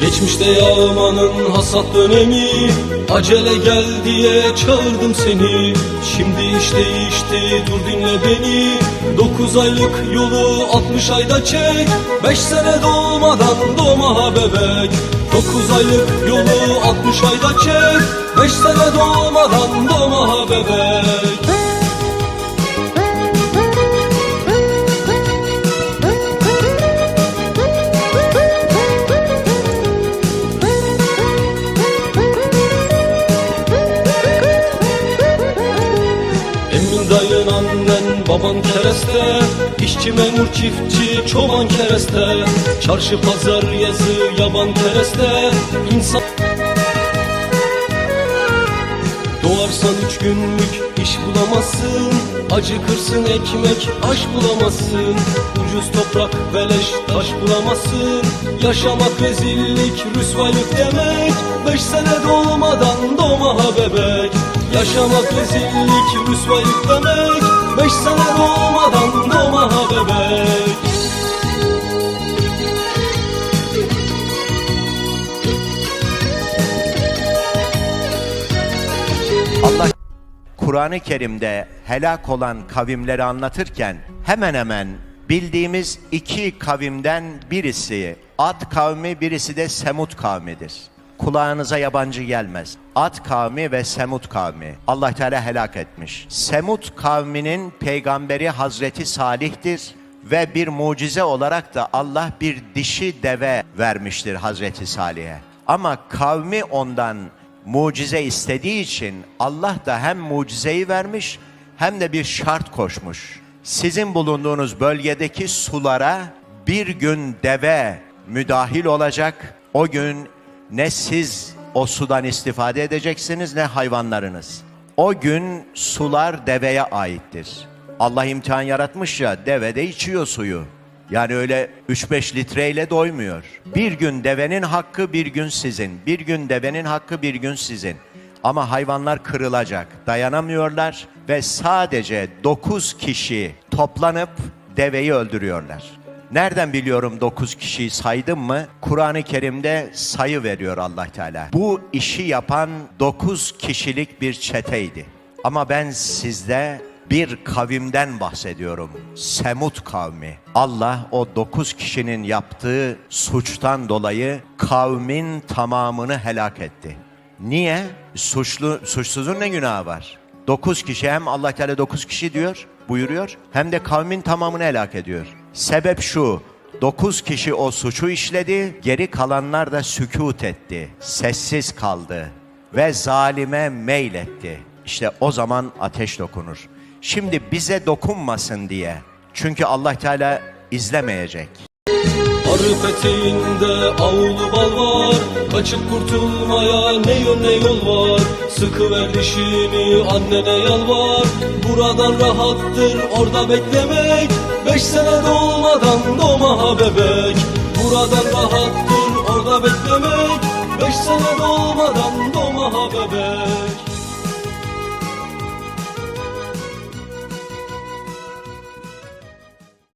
Geçmişte yağmanın hasat dönemi Acele gel diye çağırdım seni. Şimdi iş değişti dur dinle beni. Dokuz aylık yolu 60 ayda çek. Beş sene doğmadan doğma ha bebek. Dokuz aylık yolu 60 ayda çek. Beş sene doğmadan doğma ha bebek baban kereste İşçi memur çiftçi çoban kereste. Çarşı pazar yazı yaban kereste. İnsan Doğarsan üç günlük iş bulamazsın. Acıkırsın ekmek aş bulamazsın. Ucuz toprak beleş taş bulamazsın. Yaşamak rezillik rüsvaylık demek. Beş sene doğmadan doğma ha bebek. Yaşamak rezillik rüsvaylık demek Beş sene doğmadan doğma ha bebek Allah Kur'an-ı Kerim'de helak olan kavimleri anlatırken hemen hemen bildiğimiz iki kavimden birisi Ad kavmi birisi de Semut kavmidir. Kulağınıza yabancı gelmez. Ad kavmi ve Semut kavmi. Allah Teala helak etmiş. Semut kavminin peygamberi Hazreti Salih'tir ve bir mucize olarak da Allah bir dişi deve vermiştir Hazreti Salih'e. Ama kavmi ondan mucize istediği için Allah da hem mucizeyi vermiş hem de bir şart koşmuş. Sizin bulunduğunuz bölgedeki sulara bir gün deve müdahil olacak. O gün ne siz o sudan istifade edeceksiniz ne hayvanlarınız. O gün sular deveye aittir. Allah imtihan yaratmış ya deve de içiyor suyu. Yani öyle 3-5 litreyle doymuyor. Bir gün devenin hakkı bir gün sizin. Bir gün devenin hakkı bir gün sizin. Ama hayvanlar kırılacak. Dayanamıyorlar ve sadece 9 kişi toplanıp deveyi öldürüyorlar. Nereden biliyorum 9 kişiyi saydım mı? Kur'an-ı Kerim'de sayı veriyor Allah Teala. Bu işi yapan 9 kişilik bir çeteydi. Ama ben sizde bir kavimden bahsediyorum. Semut kavmi. Allah o dokuz kişinin yaptığı suçtan dolayı kavmin tamamını helak etti. Niye? Suçlu, suçsuzun ne günahı var? Dokuz kişi hem Allah Teala dokuz kişi diyor, buyuruyor hem de kavmin tamamını helak ediyor. Sebep şu, Dokuz kişi o suçu işledi, geri kalanlar da sükut etti, sessiz kaldı ve zalime meyletti. İşte o zaman ateş dokunur. Şimdi bize dokunmasın diye. Çünkü Allah Teala izlemeyecek. Peteğinde avlu bal var Kaçıp kurtulmaya ne yön ne yol var Sıkıver dişini annene yalvar Buradan rahattır orada beklemek Beş sene dolmadan doğma bebek. Buradan rahattır orada beklemek. Beş sene dolmadan doğma bebek